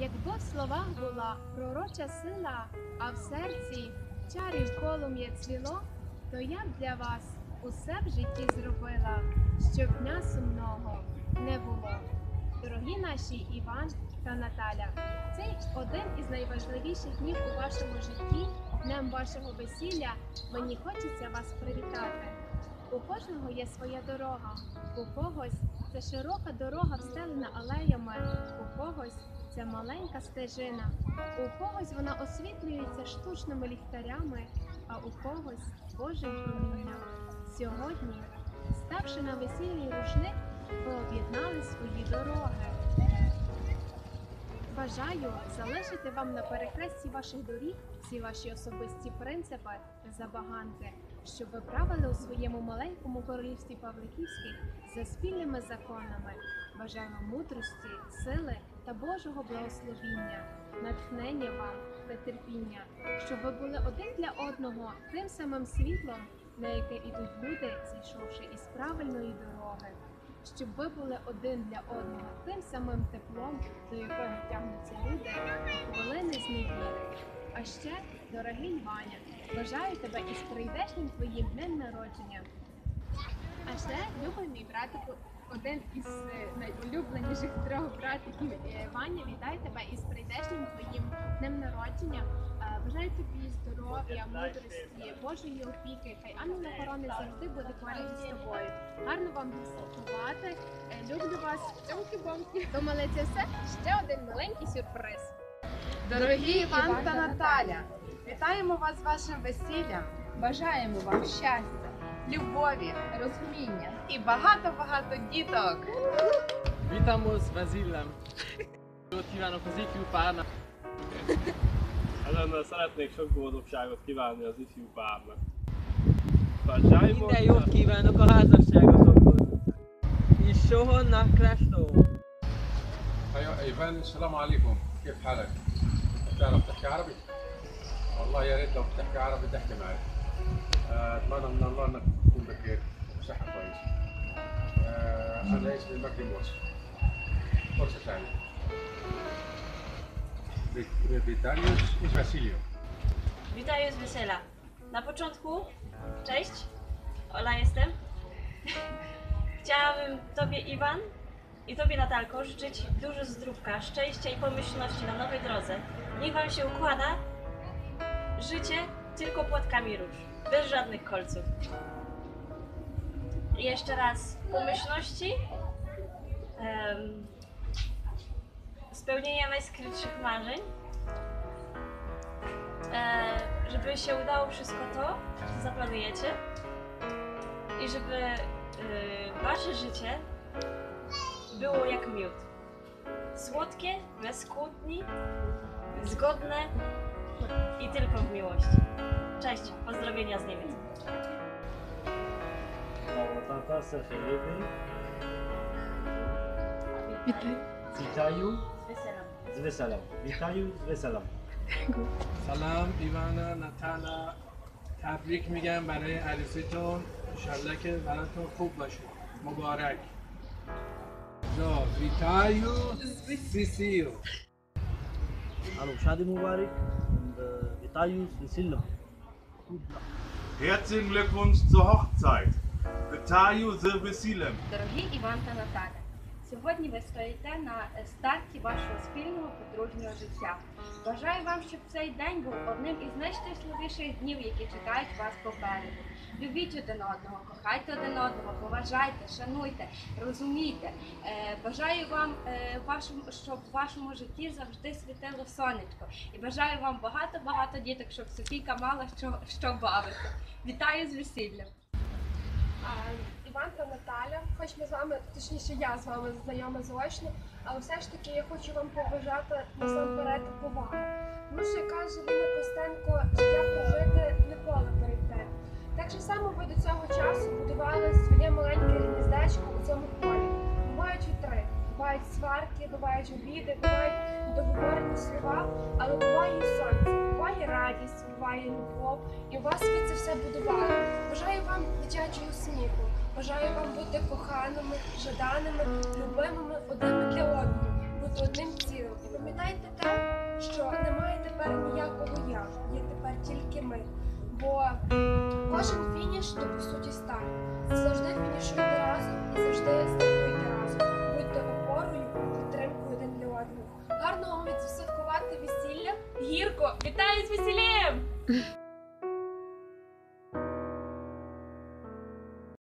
Якби в словах була пророча сила, а в серці чарів полум'я цвіло, то я б для вас усе в житті зробила, щоб дня сумного не було. Дорогі наші Іван та Наталя, цей один із найважливіших днів у вашому житті, днем вашого весілля, мені хочеться вас привітати. У кожного є своя дорога, у когось це широка дорога, встелена алеями, у когось це маленька стежина, у когось вона освітлюється штучними ліхтарями, а у когось Божим промінням. Сьогодні, ставши на весільний рушник, ви об'єднали свої дороги. Бажаю залишити вам на перехресті ваших доріг всі ваші особисті принципи та забаганки, щоб ви правили у своєму маленькому королівстві Павликівських за спільними законами. Бажаю мудрості, сили та Божого благословіння, натхнення вам та терпіння, щоб ви були один для одного тим самим світлом, на яке ідуть люди, зійшовши із правильної дороги. Щоб ви були один для одного тим самим теплом, до якого тягнуться люди, хвилини з невіри. А ще, дорогий Ваня, бажаю тебе із прийдешнім твоїм днем народження. А ще, любий мій братику, один із е, найулюбленіших трьох братиків е, Ваня, вітаю тебе із прийдешнім твоїм днем народження. Е, Бажаю тобі здоров'я, мудрості, Божої опіки, хай ангел охорони завжди буде поряд з тобою. Гарно вам святкувати. Люблю вас. Цьомки-бомки. Думали, це все? Ще один маленький сюрприз. Дорогі Іван та Наталя, вітаємо вас з вашим весіллям. Бажаємо вам щастя, любові, розуміння і багато-багато діток. Vítamo s Vezillem. Jót kívánok az ifjú párnak. Ezennel szeretnék sok boldogságot kívánni az ifjú párnak. Bajsáimot, Minden jót kívánok a házasságotokhoz. És soha nakrástó. أيوة ايفان السلام عليكم كيف حالك؟ بتعرف تحكي عربي؟ والله يا ريت لو بتحكي عربي تحكي معي. آه، اتمنى من الله انك تكون بخير وصحة كويسة. آه، انا اسمي مجدي موسى. فرصة سعيدة. Wi- Witalius i Wasilio. Witаю z wesela. Na początku, cześć, Ola jestem. Chciałabym Tobie, Iwan, i Tobie, Natalko, życzyć dużo zdrówka, szczęścia i pomyślności na nowej drodze. Niech Wam się układa życie tylko płatkami róż, bez żadnych kolców. Jeszcze raz pomyślności, em, spełnienia najskrytszych marzeń, e, żeby się udało wszystko to, co zaplanujecie i żeby e, wasze życie było jak miód. Słodkie, bez kłótni, zgodne i tylko w miłości. Cześć, pozdrowienia z Niemiec. Witaju z Wyselą. Witaju z Wyselą. سلام ایوانا نتالا تبریک میگم برای عریسیتون انشالله که براتون خوب باشه مبارک جا ویتایو سیسیو الو شادی مبارک ویتایو سیسیلو Herzlichen Glückwunsch zur Hochzeit. Vitayu Silvesilem. Дорогі Іван та Наталя, сьогодні ви стоїте на старті вашого спільного подружнього життя. Бажаю вам, щоб цей день був одним із найщасливіших днів, які чекають вас попереду. Любіть один одного, кохайте один одного, поважайте, шануйте, розумійте. Е, бажаю вам, е, щоб в вашому житті завжди світило сонечко. І бажаю вам багато-багато діток, щоб Софійка мала що, що бавити. Вітаю з весіллям! А, Наталя, хоч ми з вами, точніше, я з вами знайома заочно, але все ж таки я хочу вам побажати насамперед поваги. Тому що як каже Ліна Костенко, життя прожити не поле перейти. Так же само ви до цього часу будували своє маленьке гніздечко у цьому полі. Бувають вітри, бувають сварки, бувають обіди, бувають недоговорені слова, але буває і сонце, буває радість, буває любов, і у вас ви це все будували. Бажаю вам дитячого сміху, бажаю вам бути коханими, жаданими, любимими одним для одного, бути одним цілим. І пам'ятайте те, що немає тепер ніякого я, є тепер тільки ми. Бо кожен фініш то по суті старт. Завжди фінішуйте разом і завжди стартуйте разом. Будьте опорою, підтримкою один для одного. Гарно вам відсвяткувати весілля. Гірко, вітаю з весіллям!